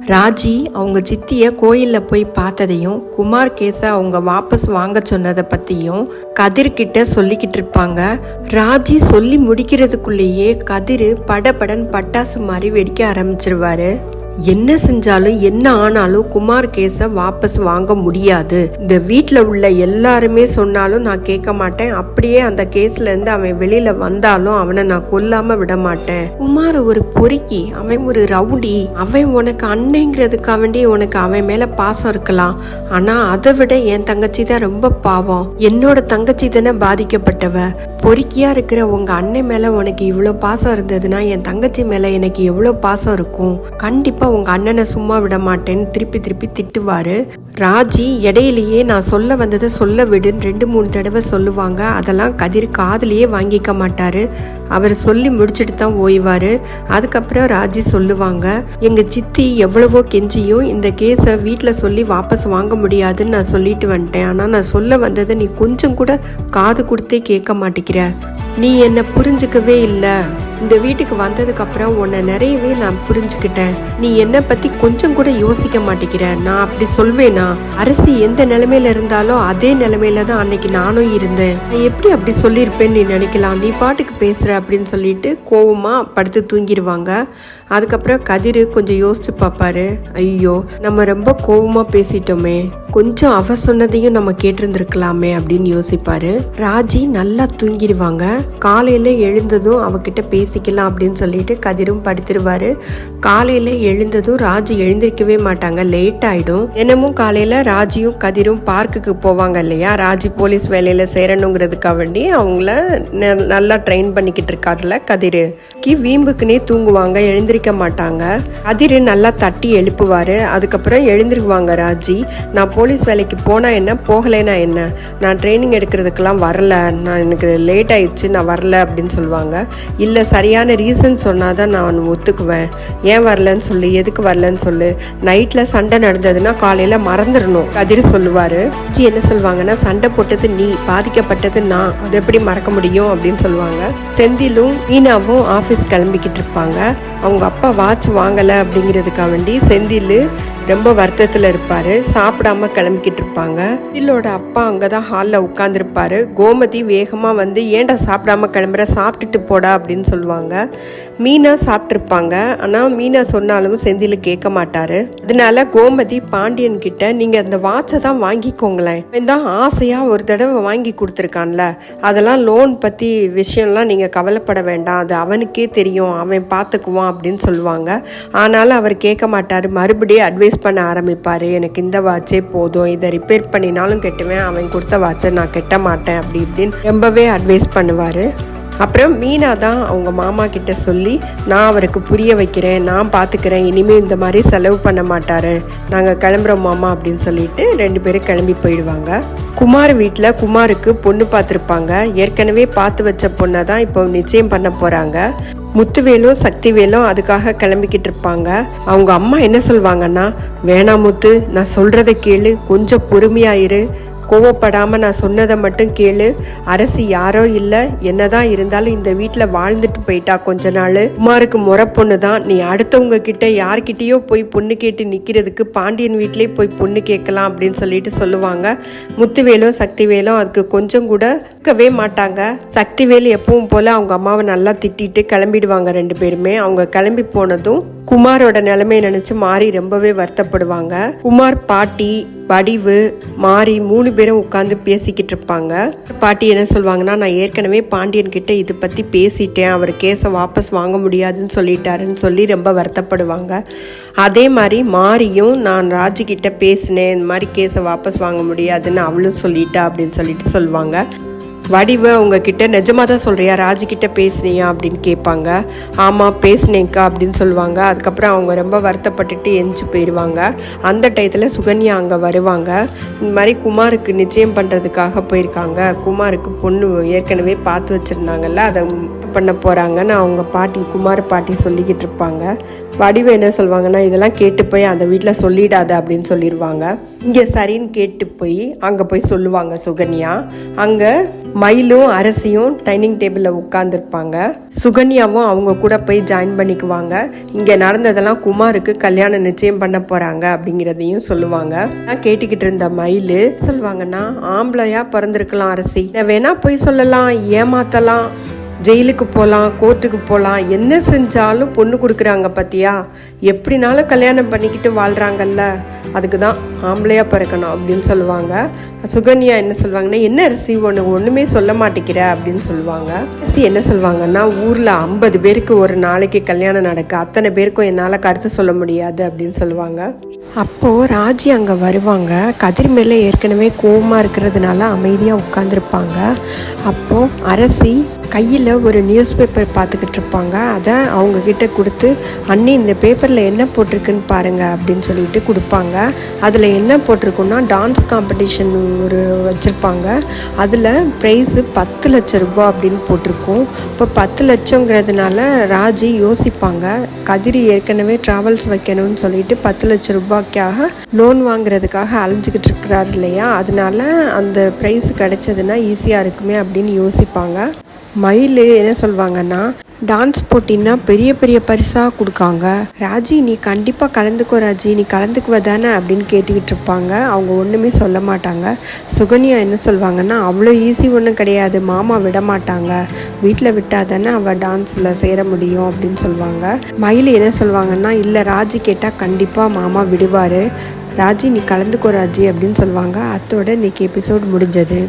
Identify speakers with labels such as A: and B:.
A: ராஜி அவங்க சித்தியை கோயிலில் போய் பார்த்ததையும் குமார் கேஸை அவங்க வாபஸ் வாங்க சொன்னதை பற்றியும் கதிர்கிட்ட சொல்லிக்கிட்டு இருப்பாங்க. ராஜி சொல்லி முடிக்கிறதுக்குள்ளேயே கதிர் படபடன் பட்டாசு மாதிரி வெடிக்க ஆரம்பிச்சிருவாரு. என்ன செஞ்சாலும் என்ன ஆனாலும் குமார் கேஸை வாபஸ் வாங்க முடியாது. இந்த வீட்டில் உள்ள எல்லாருமே சொன்னாலும் நான் கேட்க மாட்டேன். அப்படியே அந்த கேஸ்ல இருந்து அவன் வெளியில வந்தாலும் அவனை நான் கொல்லாம விட மாட்டேன். குமார் ஒரு பொறுக்கி அவன் ஒரு ரவுடி. அவன் உனக்கு அன்னைங்கிறதுக்காக வேண்டி உனக்கு அவன் மேல பாசம் இருக்கலாம். ஆனா அதை விட என் தங்கச்சி தான் ரொம்ப பாவம். என்னோட தங்கச்சி தானே பாதிக்கப்பட்டவ. பொறுக்கியா இருக்கிற உங்க அண்ணன் மேல உனக்கு இவ்வளோ பாசம் இருந்ததுன்னா என் தங்கச்சி மேல எனக்கு எவ்வளோ பாசம் இருக்கும்? கண்டிப்பா உங்க அண்ணனை சும்மா விட மாட்டேன்னு திருப்பி திருப்பி திட்டுவார். ராஜி இடையிலேயே நான் சொல்ல வந்ததை சொல்ல விடுன்னு ரெண்டு மூணு தடவை சொல்லுவாங்க. அதெல்லாம் கதிர் காதலையே வாங்கிக்க மாட்டார். அவர் சொல்லி முடிச்சுட்டு தான் ஓய்வார். அதுக்கப்புறம் ராஜி சொல்லுவாங்க எங்கள் சித்தி எவ்வளவோ கெஞ்சியும் இந்த கேஸை வீட்டில் சொல்லி வாபஸ் வாங்க முடியாதுன்னு நான் சொல்லிட்டு வந்துட்டேன். ஆனால் நான் சொல்ல வந்ததை நீ கொஞ்சம் கூட காது கொடுத்தே கேட்க மாட்டேங்கிற. நீ என்னை புரிஞ்சுக்கவே இல்லை. இந்த வீட்டுக்கு வந்ததுக்கப்புறம் உன்னை நிறையவே நான் புரிஞ்சுக்கிட்டேன். நீ என்னை பற்றி கொஞ்சம் கூட யோசிக்க மாட்டேங்கிற. நான் அப்படி சொல்வேனா? அரசி எந்த நிலைமையில இருந்தாலும் அதே நிலைமையில தான் அன்னைக்கு நானும் இருந்தேன். நான் எப்படி அப்படி சொல்லியிருப்பேன்னு நீ நினைக்கலாம். நீ பாட்டுக்கு பேசுற அப்படின்னு சொல்லிட்டு கோவமாக படுத்து தூங்கிடுவாங்க அதுக்கப்புறம் கதிர் கொஞ்சம் யோசிச்சு பார்ப்பாரு. ஐயோ நம்ம ரொம்ப கோவமாக பேசிட்டோமே. கொஞ்சம் அவ சொன்னதையும் நம்ம கேட்டிருந்துருக்கலாமே அப்படின்னு யோசிப்பாரு. ராஜி நல்லா தூங்கிடுவாங்க காலையில எழுந்ததும் அவகிட்ட பேசிக்கலாம் அப்படின்னு சொல்லிட்டு கதிரும் படுத்துருவாரு. காலையில எழுந்ததும் ராஜி எழுந்திருக்கவே மாட்டாங்க. லேட் ஆயிடும். தினமும் காலையில ராஜியும் கதிரும் பார்க்குக்கு போவாங்க இல்லையா? ராஜி போலீஸ் வேலையில சேரணுங்கிறதுக்காக வேண்டி அவங்கள நல்லா ட்ரெயின் பண்ணிக்கிட்டு இருக்காருல கதிர். கி வீம்புக்குனே தூங்குவாங்க எழுந்திருக்க மாட்டாங்க. கதிர் நல்லா தட்டி எழுப்புவாரு. அதுக்கப்புறம் எழுந்திருக்குவாங்க ராஜி. நான் போலீஸ் வேலைக்கு போனா என்ன போகலைனா என்ன? நான் ட்ரைனிங் எடுக்கிறதுக்கெல்லாம் வரல. நான் எனக்கு லேட் ஆயிடுச்சு நான் வரல அப்படின்னு சொல்லுவாங்க. இல்லை சரியான ரீசன் சொன்னால் தான் நான் ஒத்துக்குவேன். ஏன் வரலன்னு சொல்லு எதுக்கு வரலன்னு சொல்லு. நைட்டில் சண்டை நடந்ததுன்னா காலையில் மறந்துடணும் கதிர் சொல்லுவார். ஜி என்ன சொல்லுவாங்கன்னா சண்டை போட்டது நீ பாதிக்கப்பட்டது நான். அது எப்படி மறக்க முடியும் அப்படின்னு சொல்லுவாங்க. செந்திலும் ஈனாவும் ஆஃபீஸ் கிளம்பிக்கிட்டு இருப்பாங்க. அவங்க அப்பா வாட்ச் வாங்கலை அப்படிங்கிறதுக்காக வேண்டி செந்தில் ரொம்ப வருத்தத்தில் இருப்பார். சாப்பிடாம கிளம்பிக்கிட்டு இருப்பாங்க. செந்திலோட அப்பா அங்கே தான் ஹாலில் உட்காந்துருப்பாரு கோமதி வேகமாக வந்து ஏன்டா சாப்பிடாம கிளம்புற? சாப்பிட்டுட்டு போடா அப்படின்னு சொல்லுவாங்க. மீனா சாப்பிட்ருப்பாங்க ஆனால் மீனா சொன்னாலும் செந்தில் கேட்க மாட்டார். அதனால கோமதி பாண்டியன் கிட்ட நீங்கள் அந்த வாட்சை தான் வாங்கிக்கோங்களேன். அவன் தான் ஆசையாக ஒரு தடவை வாங்கி கொடுத்துருக்கான்ல. அதெல்லாம் லோன் பற்றி விஷயம்லாம் நீங்கள் கவலைப்பட வேண்டாம். அது அவனுக்கே தெரியும். அவன் பார்த்துக்குவான் அப்படின்னு சொல்லுவாங்க. ஆனாலும் அவர் கேட்க மாட்டார். மறுபடியும் அட்வைஸ் பண்ண ஆரம்பிப்பார். எனக்கு இந்த வாட்சே போதும். இதை ரிப்பேர் பண்ணினாலும் கெட்டுவேன். அவன் கொடுத்த வாட்சை நான் கெட்ட மாட்டேன். அப்படி இப்படின்னு ரொம்பவே அட்வைஸ் பண்ணுவார். அப்புறம் மீனா தான் அவங்க மாமா கிட்ட சொல்லி நான் அவருக்கு புரிய வைக்கிறேன் நான் பார்த்துக்கிறேன் இனிமேல் இந்த மாதிரி செலவு பண்ண மாட்டார் நாங்கள் கிளம்புறோம் மாமா அப்படின்னு சொல்லிட்டு ரெண்டு பேரும் கிளம்பி போயிடுவாங்க. குமார் வீட்டில் குமாருக்கு பொண்ணு பார்த்துருப்பாங்க ஏற்கனவே பார்த்து வச்ச பொண்ணை தான் இப்போ நிச்சயம் பண்ண போகிறாங்க முத்துவேலும் சக்திவேலும் அதுக்காக கிளம்பிக்கிட்டு இருப்பாங்க. அவங்க அம்மா என்ன சொல்வாங்கன்னா வேணாம் முத்து நான் சொல்கிறத கேளு கொஞ்சம் பொறுமையாயிரு கோவப்படாமல் நான் சொன்னதை மட்டும் கேளு. அரசு யாரோ இல்லை. என்னதான் இருந்தாலும் இந்த வீட்டில் வாழ்ந்துட்டு போயிட்டா கொஞ்ச நாள். குமாருக்கு முறை பொண்ணு தான் நீ அடுத்தவங்க கிட்ட யார்கிட்டயோ போய் பொண்ணு கேட்டு நிற்கிறதுக்கு பாண்டியன் வீட்டிலே போய் பொண்ணு கேட்கலாம் அப்படின்னு சொல்லிட்டு சொல்லுவாங்க. முத்துவேலும் சக்திவேலும் அதுக்கு கொஞ்சம் கூட இருக்கவே மாட்டாங்க. சக்திவேல் எப்பவும் போல் அவங்க அம்மாவை நல்லா திட்டிட்டு கிளம்பிடுவாங்க ரெண்டு பேருமே. அவங்க கிளம்பி போனதும் குமாரோட நிலைமையை நினைச்சு மாறி ரொம்பவே வருத்தப்படுவாங்க. குமார் பாட்டி வடிவு மாறி மூணு பேரும் உட்காந்து பேசிக்கிட்டு இருப்பாங்க. பாட்டி என்ன சொல்லுவாங்கன்னா நான் ஏற்கனவே பாண்டியன் கிட்ட இதை பத்தி பேசிட்டேன். அவர் கேஸை வாபஸ் வாங்க முடியாதுன்னு சொல்லிட்டாருன்னு சொல்லி ரொம்ப வருத்தப்படுவாங்க. அதே மாதிரி மாரியும் நான் ராஜு கிட்ட பேசினேன். இந்த மாதிரி கேஸை வாபஸ் வாங்க முடியாதுன்னு அவளும் சொல்லிட்டா அப்படின்னு சொல்லிட்டு சொல்லுவாங்க வடிவு உங்ககிட்ட நிஜமாக தான் சொல்கிறியா ராஜுக்கிட்ட கிட்ட பேசுனியா? அப்படின்னு கேட்பாங்க. ஆமாம் பேசுனேங்க்கா அப்படின்னு சொல்லுவாங்க. அதுக்கப்புறம் அவங்க ரொம்ப வருத்தப்பட்டுட்டு எஞ்சி போயிடுவாங்க அந்த டயத்தில் சுகன்யா அங்கே வருவாங்க. இந்த மாதிரி குமாருக்கு நிச்சயம் பண்ணுறதுக்காக போயிருக்காங்க. குமாருக்கு பொண்ணு ஏற்கனவே பார்த்து வச்சுருந்தாங்கல்ல அதை பண்ண போகிறாங்கன்னு அவங்க பாட்டி குமார் பாட்டி சொல்லிக்கிட்டு இருப்பாங்க. வடிவு என்ன சொல்லுவாங்கன்னா இதெல்லாம் கேட்டு போய் அந்த வீட்டில் சொல்லிடாத அப்படின்னு சொல்லிடுவாங்க இங்கே சரின்னு கேட்டு போய் அங்கே போய் சொல்லுவாங்க சுகன்யா. அங்கே மயிலும் அரசியும் டைனிங் டேபிளில் உட்காந்துருப்பாங்க சுகன்யாவும் அவங்க கூட போய் ஜாயின் பண்ணிக்குவாங்க. இங்கே நடந்ததெல்லாம் குமாருக்கு கல்யாணம் நிச்சயம் பண்ண போகிறாங்க அப்படிங்கிறதையும் சொல்லுவாங்க. நான் கேட்டுக்கிட்டு இருந்த மயில் சொல்லுவாங்கன்னா ஆம்பளையாக பிறந்திருக்கலாம் அரசி. வேணா போய் சொல்லலாம் ஏமாத்தலாம். ஜெயிலுக்கு போகலாம் கோர்ட்டுக்கு போகலாம் என்ன செஞ்சாலும் பொண்ணு கொடுக்குறாங்க பார்த்தியா எப்படினாலும் கல்யாணம் பண்ணிக்கிட்டு வாழ்கிறாங்கல்ல அதுக்கு தான் ஆம்பளையாக பிறக்கணும் அப்படின்னு சொல்லுவாங்க. சுகன்யா என்ன சொல்லுவாங்கன்னா என்ன அரிசி ஒன்று ஒன்றுமே சொல்ல மாட்டேங்கிற அப்படின்னு சொல்லுவாங்க. அரிசி என்ன சொல்லுவாங்கன்னா ஊரில் ஐம்பது பேருக்கு ஒரு நாளைக்கு கல்யாணம் நடக்கு. அத்தனை பேருக்கும் என்னால் கருத்து சொல்ல முடியாது அப்படின்னு சொல்லுவாங்க. அப்போது ராஜி அங்கே வருவாங்க. கதிர் மேலே ஏற்கனவே கோவமாக இருக்கிறதுனால அமைதியாக உட்காந்துருப்பாங்க அப்போது அரசி கையில் ஒரு நியூஸ் பேப்பர் பார்த்துக்கிட்டு இருப்பாங்க. அதை அவங்கக்கிட்ட கொடுத்து அண்ணி இந்த பேப்பரில் என்ன போட்டிருக்குன்னு பாருங்கள் அப்படின்னு சொல்லிட்டு கொடுப்பாங்க. அதில் என்ன போட்டிருக்குன்னா டான்ஸ் காம்படிஷன் ஒரு வச்சுருப்பாங்க. அதில் ப்ரைஸு பத்து லட்ச ரூபாய் அப்படின்னு போட்டிருக்கோம். இப்போ பத்து லட்சங்கிறதுனால ராஜி யோசிப்பாங்க. கதிரி ஏற்கனவே ட்ராவல்ஸ் வைக்கணும்னு சொல்லிட்டு பத்து லட்ச ரூபாய்க்காக லோன் வாங்குறதுக்காக அலைஞ்சிக்கிட்டு இருக்கிறாரு இல்லையா? அதனால அந்த ப்ரைஸ் கிடைச்சதுன்னா ஈஸியாக இருக்குமே அப்படின்னு யோசிப்பாங்க. மயில் என்ன சொல்லுவாங்கன்னா டான்ஸ் போட்டின்னா பெரிய பெரிய பரிசாக கொடுக்காங்க. ராஜி நீ கண்டிப்பாக கலந்துக்கோ ராஜி. நீ கலந்துக்குவ தானே அப்படின்னு கேட்டுக்கிட்டு இருப்பாங்க. அவங்க ஒன்றுமே சொல்ல மாட்டாங்க. சுகன்யா என்ன சொல்லுவாங்கன்னா அவ்வளோ ஈஸி ஒன்றும் கிடையாது. மாமா விட மாட்டாங்க. வீட்டில் விட்டால் தானே அவள் டான்ஸில் சேர முடியும் அப்படின்னு சொல்லுவாங்க மயில் என்ன சொல்லுவாங்கன்னா இல்லை ராஜி கேட்டால் கண்டிப்பாக மாமா விடுவார். ராஜி நீ கலந்துக்கோ ராஜி அப்படின்னு சொல்லுவாங்க அத்தோட இன்னைக்கு எபிசோட் முடிஞ்சது.